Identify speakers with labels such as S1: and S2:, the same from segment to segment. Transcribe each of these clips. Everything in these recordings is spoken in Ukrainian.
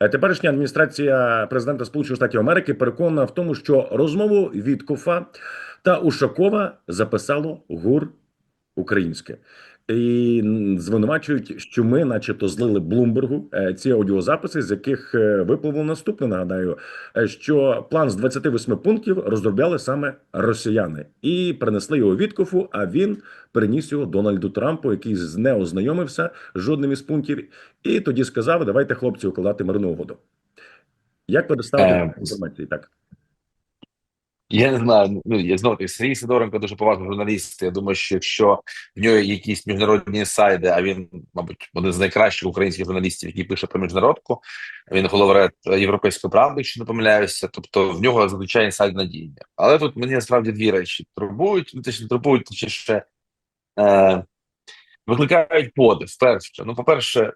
S1: Е, Теперішня адміністрація президента Сполучених Штатів Америки переконана в тому, що розмову Віткофа та Ушакова записало ГУР українське. І звинувачують, що ми, начебто, злили Блумбергу е, ці аудіозаписи, з яких е, випливло наступне. Нагадаю, е, що план з 28 пунктів розробляли саме росіяни і принесли його Віткофу. А він переніс його Дональду Трампу, який не ознайомився з жодним із пунктів, і тоді сказав: давайте, хлопці, укладати мирну угоду. Як ви доставите
S2: Е.
S1: Так.
S2: Я не знаю. Ну я знову таки Сергій Сидоренко дуже поважний журналіст. Я думаю, що якщо в нього якісь міжнародні сайди, а він, мабуть, один з найкращих українських журналістів, який пише про міжнародку. Він головред європейської правди, якщо не помиляюся. Тобто в нього звичайний сайт надійні. Але тут мені насправді дві речі турбують. Ну, точніше, турбують точніше, е, викликають подив. Перше, ну, по-перше,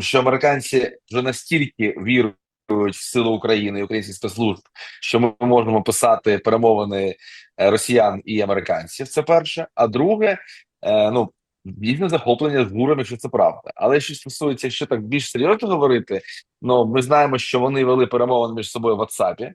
S2: що американці вже настільки вірують в силу України і українських спецслужб, що ми можемо писати перемовини е, росіян і американців. Це перше. А друге, е, ну дійсно захоплення з гуром, якщо це правда. Але що стосується, якщо так більш серйозно говорити, ну ми знаємо, що вони вели перемовини між собою в WhatsApp,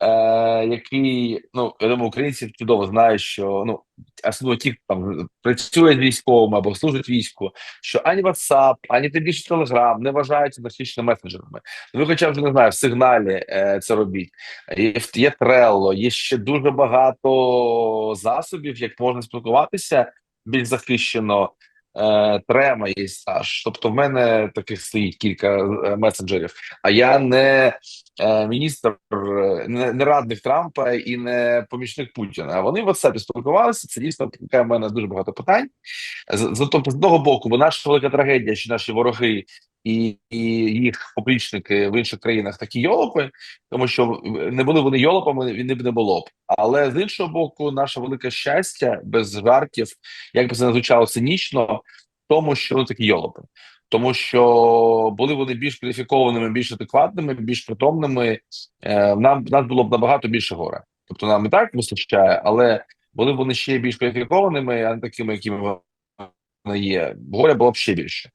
S2: е, який ну я думаю, українці чудово знають, що ну особливо ті, хто там працює з військовими або служить війську, що ані WhatsApp, ані тим більше Telegram не вважаються насичними месенджерами. Ви, хоча вже не знаю, в сигналі е, це робіть. Є, є Trello, є ще дуже багато засобів, як можна спілкуватися більш захищено. Е, Трема є стаж, Тобто, в мене таких стоїть кілька е, месенджерів. А я не е, міністр, не, не радник Трампа і не помічник Путіна. А вони в WhatsApp спілкувалися. Це дійсно викликає в мене дуже багато питань. З, з, з одного боку, бо наша велика трагедія, що наші вороги і, і їх поплічники в інших країнах такі йолопи, тому що не були вони йолопами, він б не було б. Але з іншого боку, наше велике щастя без жартів, як би це не звучало цинічно, тому, що вони такі йолопи. Тому що були вони більш кваліфікованими, більш адекватними, більш притомними. Е, нам нас було б набагато більше горе. Тобто нам і так вистачає, але були б вони ще більш кваліфікованими, а не такими, якими вони є. Горя було б ще більше.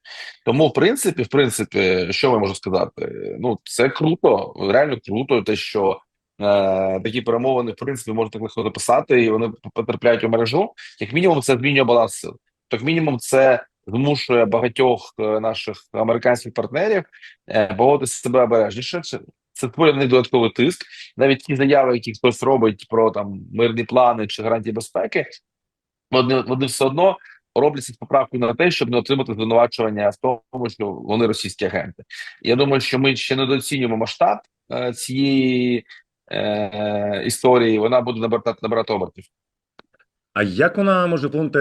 S2: Тому, в принципі, в принципі, що ми можу сказати? Ну, це круто, реально круто, те, що. Е, такі перемовини, в принципі, можна так легко записати, і вони потрапляють у мережу. Як мінімум, це змінює баланс сил. Як мінімум, це змушує багатьох е, наших американських партнерів е, поводити себе обережніше. Це створює додатковий тиск. Навіть ті заяви, які хтось робить про там мирні плани чи гарантії безпеки, вони, вони все одно робляться з поправкою на те, щоб не отримати звинувачування в тому, що вони російські агенти. Я думаю, що ми ще недооцінюємо масштаб е, цієї е, історії. Вона буде набирати набирати обертів.
S1: А як вона може вплинути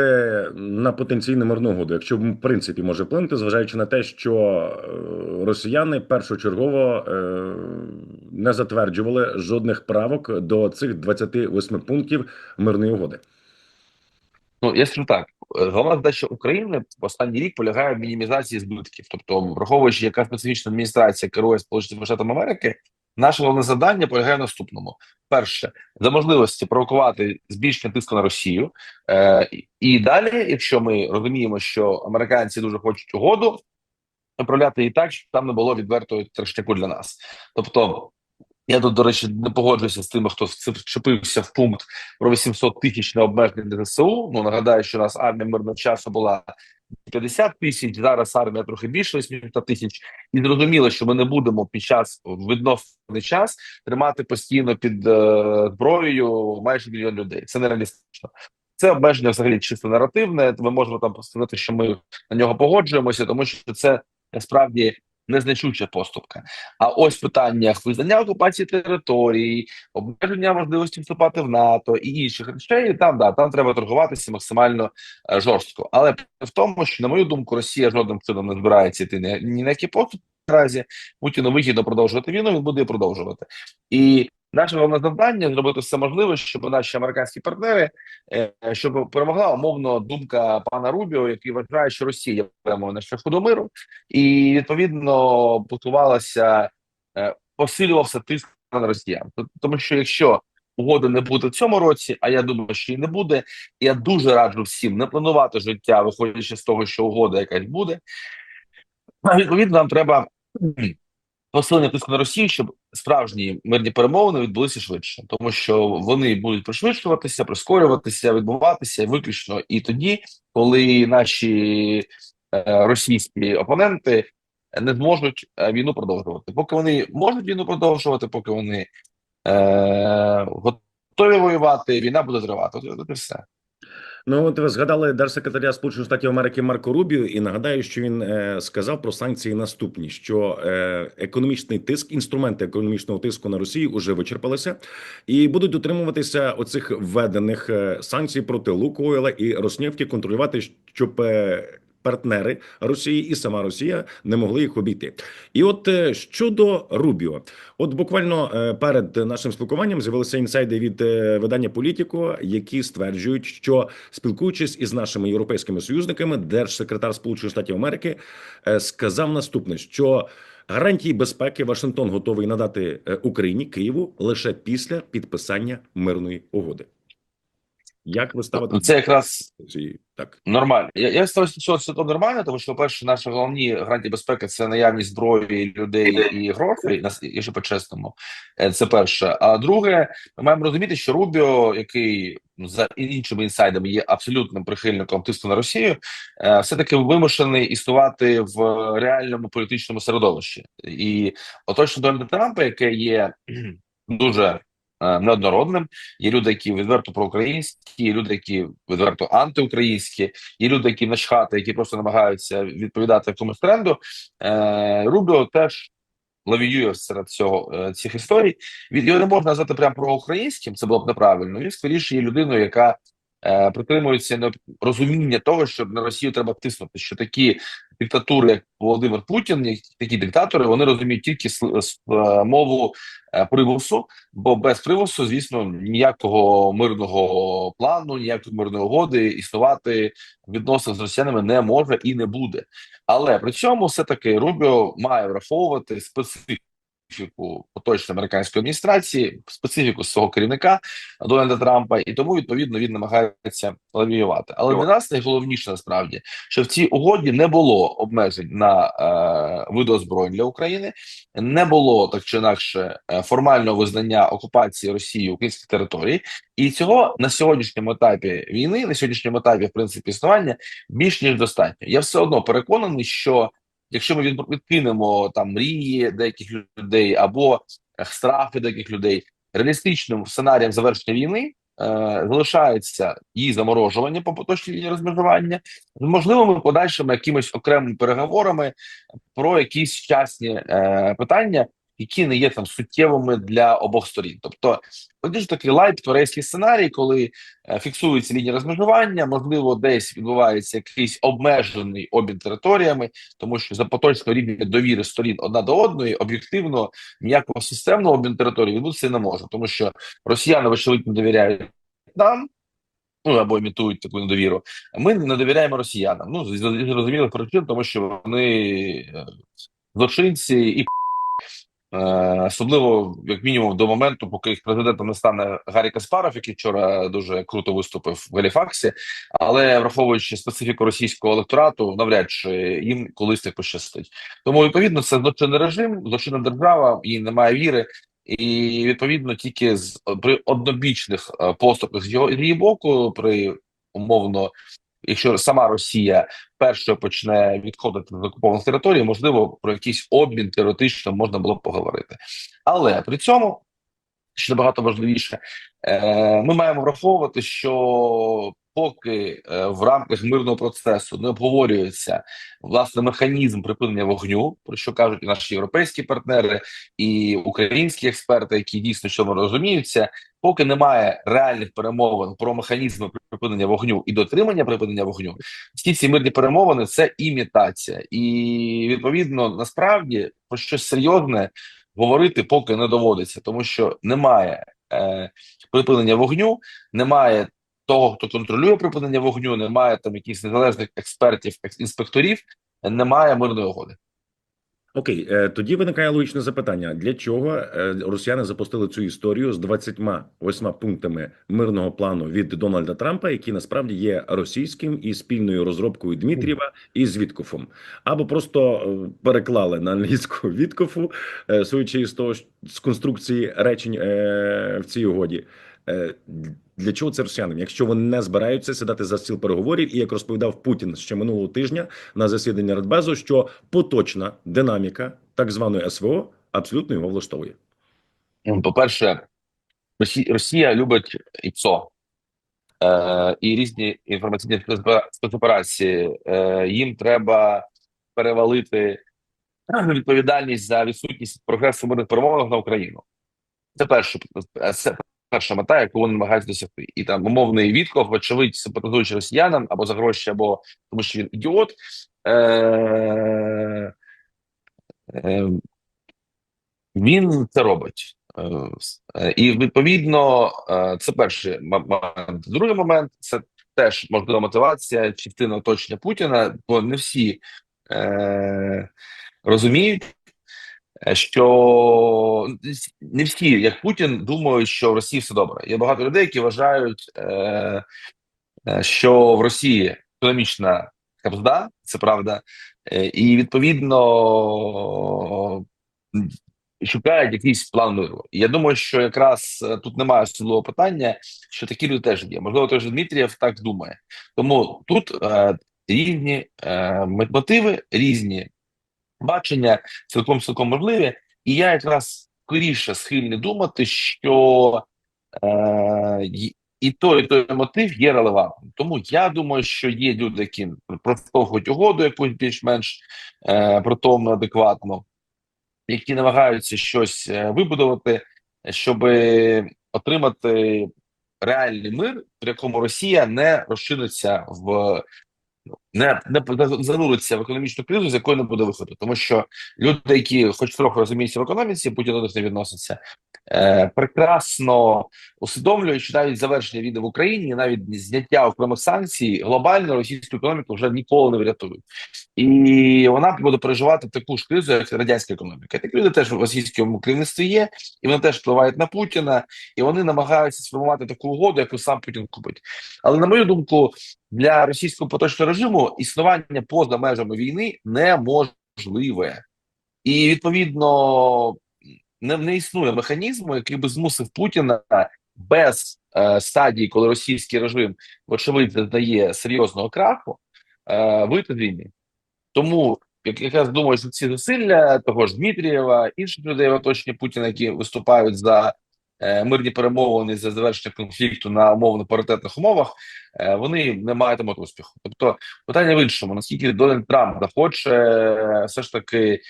S1: на потенційну мирну угоду, якщо в принципі може вплинути, зважаючи на те, що е, росіяни першочергово е, не затверджували жодних правок до цих 28 пунктів мирної угоди?
S2: Ну я скажу так: головна задача України в останній рік полягає в мінімізації збитків, тобто, враховуючи, яка специфічна адміністрація керує Сполученими Штатами Америки. Наше головне завдання полягає в наступному: перше за можливості провокувати збільшення тиску на Росію, е, і далі, якщо ми розуміємо, що американці дуже хочуть угоду, направляти її так, щоб там не було відвертого трешняку для нас. Тобто, я тут, до речі, не погоджуюся з тими, хто вчепився в пункт про 800 тисяч на обмеження для ЗСУ. Ну нагадаю, що у нас армія мирного часу була 50 тисяч, зараз армія трохи більше 800 тисяч, і зрозуміло, що ми не будемо під час відносний час тримати постійно під е, зброєю майже мільйон людей. Це нереалістично. Це обмеження взагалі чисто наративне. Ми можемо там сказати, що ми на нього погоджуємося, тому що це насправді незначуща поступка. А ось в питаннях визнання окупації території, обмеження можливості вступати в НАТО і інших речей. Там да там треба торгуватися максимально е, жорстко. Але в тому, що на мою думку, Росія жодним чином не збирається йти ні, на які поступки. Наразі Путіну вигідно продовжувати війну. Він буде продовжувати і. Наше головне завдання зробити все можливе, щоб наші американські партнери е, щоб перемогла умовно думка пана Рубіо, який вважає, що Росія прямо на шляху до миру, і відповідно готувалася, е, посилювався тиск на росіян. Тому що якщо угоди не буде в цьому році, а я думаю, що і не буде. Я дуже раджу всім не планувати життя, виходячи з того, що угода якась буде. Відповідно, нам треба посилення тиску на Росію, щоб справжні мирні перемовини відбулися швидше, тому що вони будуть пришвидшуватися, прискорюватися, відбуватися виключно і тоді, коли наші е, російські опоненти не зможуть е, війну продовжувати. Поки вони можуть війну продовжувати, поки вони е, готові воювати, війна буде тривати. От, все.
S1: Ну, от ви згадали держсекретаря Сполучених Штатів Америки Марко Рубіо, і нагадаю, що він е, сказав про санкції наступні: що е, економічний тиск, інструменти економічного тиску на Росію вже вичерпалися, і будуть дотримуватися оцих введених е, санкцій проти Лукойла і Роснефті, контролювати, щоб е, партнери Росії і сама Росія не могли їх обійти. І от е, щодо Рубіо, от буквально е, перед нашим спілкуванням з'явилися інсайди від е, видання Політіко, які стверджують, що спілкуючись із нашими європейськими союзниками, держсекретар Сполучених Штатів Америки сказав наступне: що гарантії безпеки Вашингтон готовий надати Україні Києву лише після підписання мирної угоди. Як ви ставите
S2: Це якраз
S1: так?
S2: Нормально. Я, я ставлюся цього цілком нормально, тому що, по-перше, наші головні гарантії безпеки це наявність зброї, людей і грошей, нас- якщо по-чесному. Е, Це перше. А друге, ми маємо розуміти, що Рубіо, який ну, за іншими інсайдами є абсолютним прихильником тиску на Росію, е, все-таки вимушений існувати в реальному політичному середовищі. І оточно Дональда Трампа, яке є дуже неоднородним, Є люди, які відверто проукраїнські, є люди, які відверто антиукраїнські, є люди, які начхати, які просто намагаються відповідати якомусь тренду. Е, Рубіо теж лавіює серед цього е, цих історій. Від його не можна назвати прямо проукраїнським, це було б неправильно. Він скоріше є людиною, яка е, притримується розуміння того, що на Росію треба тиснути. Що такі диктатури, як Володимир Путін, як такі диктатори, вони розуміють тільки е, мову е, примусу, бо без примусу, звісно, ніякого мирного плану, ніякої мирної угоди існувати відносин з росіянами не може і не буде. Але при цьому все таки Рубіо має враховувати специфіку поточної американської адміністрації, специфіку свого керівника Дональда Трампа, і тому відповідно він намагається лавіювати. Але для нас найголовніше насправді, що в цій угоді не було обмежень на е, види озброєнь для України, не було так чи інакше е, формального визнання окупації Росії українських територій, і цього на сьогоднішньому етапі війни, на сьогоднішньому етапі в принципі існування більш ніж достатньо. Я все одно переконаний, що якщо ми відкинемо там мрії деяких людей або страхи деяких людей, реалістичним сценарієм завершення війни. е, Залишається її заморожування по поточній лінії розмежування з можливими подальшими якимись окремими переговорами про якісь частні е, питання, які не є там суттєвими для обох сторін. Тобто, один такий лайт корейський сценарій, коли е, фіксується лінія розмежування, можливо, десь відбувається якийсь обмежений обмін територіями, тому що за поточного рівня довіри сторін одна до одної об'єктивно ніякого системного обміну території відбутися не може, тому що росіяни вочевидь не довіряють нам. Ну або імітують таку недовіру. Ми не довіряємо росіянам. Ну з зрозумілих причин, тому що вони е, злочинці і особливо як мінімум до моменту, поки їх президентом не стане Гаррі Каспаров, який вчора дуже круто виступив в Галіфаксі, але враховуючи специфіку російського електорату, навряд чи їм колись не пощастить. Тому відповідно це злочинний режим, злочинна держава, їй немає віри. І відповідно тільки з при однобічних е, поступах з його боку, при умовно, якщо сама Росія першою почне відходити з окупованих територій, можливо, про якийсь обмін теоретично можна було б поговорити. Але при цьому що набагато важливіше, е, ми маємо враховувати, що поки е, в рамках мирного процесу не обговорюється власне механізм припинення вогню, про що кажуть наші європейські партнери і українські експерти, які дійсно в цьому розуміються, поки немає реальних перемовин про механізми припинення вогню і дотримання припинення вогню, всі ці мирні перемовини це імітація, і відповідно насправді про щось серйозне говорити поки не доводиться, тому що немає е, припинення вогню, немає того, хто контролює припинення вогню, немає там якихось незалежних експертів, інспекторів, немає мирної угоди.
S1: Окей, е, тоді виникає логічне запитання: для чого е, росіяни запустили цю історію з 28 пунктами мирного плану від Дональда Трампа, який насправді є російським і спільною розробкою Дмитрієва із Віткофом, або просто е, переклали на англійську Віткофу, судячи з того з конструкції речень в цій угоді. Е, Для чого це росіянам, якщо вони не збираються сідати за стіл переговорів, і як розповідав Путін ще минулого тижня на засіданні Радбезу, що поточна динаміка так званої СВО абсолютно його влаштовує.
S2: Ну, По-перше, Росія, Росія любить ІЦО е, і різні інформаційні спецопера- спецоперації. Е, їм треба перевалити відповідальність за відсутність прогресу мирних перемовинах на Україну. Це перше, це перша мета, яку вони намагаються досягти. І там умовний Вітков, вочевидь, симпатизуючи росіянам або за гроші, або тому, що він ідіот. Е, е, він це робить. Е, І відповідно, е, це перший момент. Другий момент це теж можлива мотивація частина оточення Путіна, бо не всі е, розуміють, що не всі, як Путін, думають, що в Росії все добре. Є багато людей, які вважають, е, е, що в Росії економічна капзда, це правда, е, і відповідно шукають якийсь план миру. І я думаю, що якраз тут немає особливого питання, що такі люди теж є. Можливо, же Дмитрієв так думає. Тому тут е, різні е, мотиви, різні бачення, цілком цілком можливі. І я якраз скоріше схильний думати, що е, і той, і той мотив є релевантним. Тому я думаю, що є люди, які проштовхують угоду якусь більш-менш е, притомно, адекватно, які намагаються щось е, вибудувати, щоб отримати реальний мир, при якому Росія не розчиниться в не, не зануриться в економічну кризу, з якої не буде виходу, тому що люди, які хоч трохи розуміються в економіці, Путін до них не відноситься, е, прекрасно усвідомлюють, навіть завершення війни в Україні, навіть зняття окремих санкцій, глобально російську економіку вже ніколи не врятують, і вона буде переживати таку ж кризу, як радянська економіка. Такі люди теж в російському керівництві є, і вони теж впливають на Путіна, і вони намагаються сформувати таку угоду, яку сам Путін купить. Але на мою думку, для російського поточного режиму існування поза межами війни неможливе, і відповідно не, не існує механізму, який би змусив Путіна без е, стадії, коли російський режим, вочевидь, зазнає серйозного краху, е, вийти з війни. Тому як якраз думаю, що ці зусилля того ж Дмитрієва, інших людей в оточенні Путіна, які виступають за мирні перемовини за завершення конфлікту на умовно паритетних умовах, е, вони не матимуть успіху. Тобто, питання в іншому: наскільки Дональд Трамп захоче е, все ж таки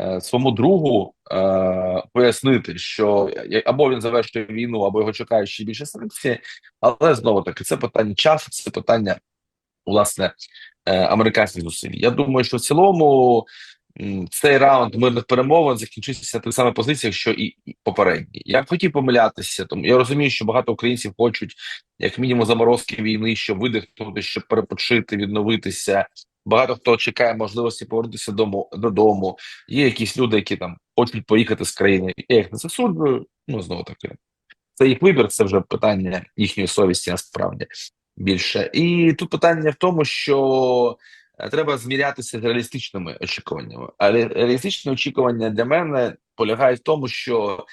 S2: е, своєму другу е, пояснити, що або він завершує війну, або його чекають ще більше санкцій, але знову таки це питання часу, це питання власне е, американських зусиль. Я думаю, що в цілому цей раунд мирних перемовин закінчиться на тих самих позиціях, що і і попередній. Я хотів помилятися, тому я розумію, що багато українців хочуть як мінімум заморозки війни, щоб видихнути, щоб перепочити, відновитися. Багато хто чекає можливості повернутися дому додому. Є якісь люди, які там хочуть поїхати з країни. Я їх не засуджую. Ну знову таки, це їх вибір, це вже питання їхньої совісті насправді більше. І тут питання в тому, що треба змірятися з реалістичними очікуваннями. Але реалістичне очікування для мене полягає в тому, що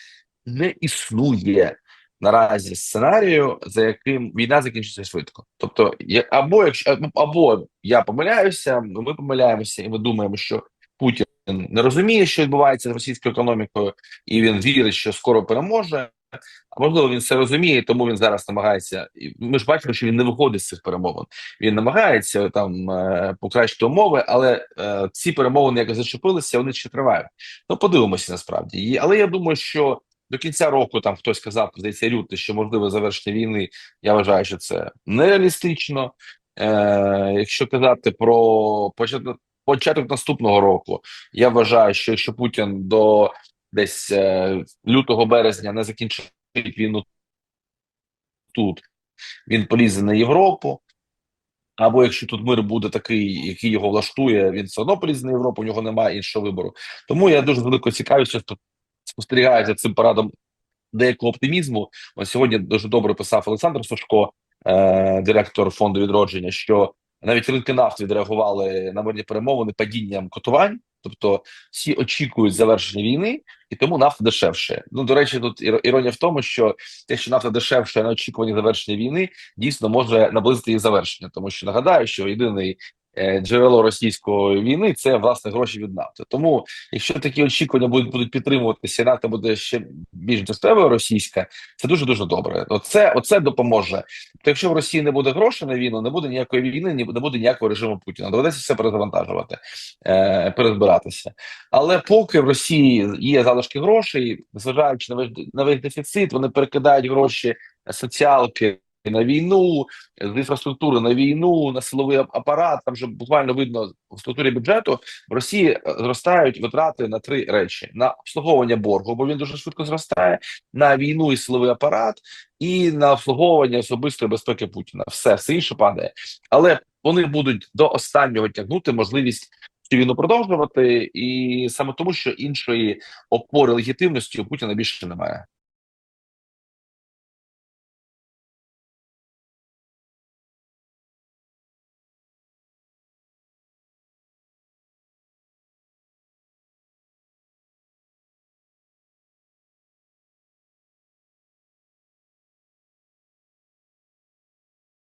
S2: не існує наразі сценарію, за яким війна закінчиться швидко. Тобто, або якщо або я помиляюся, ми помиляємося, і ми думаємо, що Путін не розуміє, що відбувається з російською економікою, і він вірить, що скоро переможе. Можливо, він це розуміє, тому він зараз намагається. Ми ж бачимо, що він не виходить з цих перемовин. Він намагається там е, покращити умови, але е, ці перемовини, як зачепилися, вони ще тривають. Ну, подивимося насправді. Але я думаю, що до кінця року там хтось казав, здається, лютий, що можливе завершення війни. Я вважаю, що це нереалістично. Е, якщо казати про початок, початок наступного року, я вважаю, що якщо Путін до десь е, лютого березня не закінчить війну тут, він полізе на Європу. Або якщо тут мир буде такий, який його влаштує, він все одно полізе на Європу, у нього немає іншого вибору. Тому я дуже велико цікавюся, спо- спостерігаю за цим парадом деякого оптимізму. Ось сьогодні дуже добре писав Олександр Сушко, е, директор фонду відродження, що навіть ринки нафти відреагували на мирні перемовини падінням котувань. Тобто всі очікують завершення війни, і тому нафта дешевше. Ну до речі, тут іро- іронія в тому, що те, що нафта дешевше на очікування завершення війни, дійсно може наблизити їх завершення, тому що нагадаю, що єдиний джерело російської війни це власне гроші від нафти. Тому, якщо такі очікування будуть будуть підтримуватися, нафта буде ще більш дешевою російська, це дуже дуже добре. Оце оце допоможе. То якщо в Росії не буде грошей на війну, не буде ніякої війни, ні- не буде ніякого режиму Путіна. Доведеться все перезавантажувати, е, перезбиратися. Але поки в Росії є залишки грошей, незважаючи на весь на весь дефіцит, вони перекидають гроші соціалки. На війну з інфраструктури на війну, на силовий апарат. Там же буквально видно в структурі бюджету в Росії е, зростають витрати на три речі: на обслуговування боргу, бо він дуже швидко зростає, на війну і силовий апарат, і на обслуговування особистої безпеки Путіна. Все, все інше падає. Але вони будуть до останнього тягнути можливість цю війну продовжувати, і саме тому, що іншої опори легітимності у Путіна більше немає.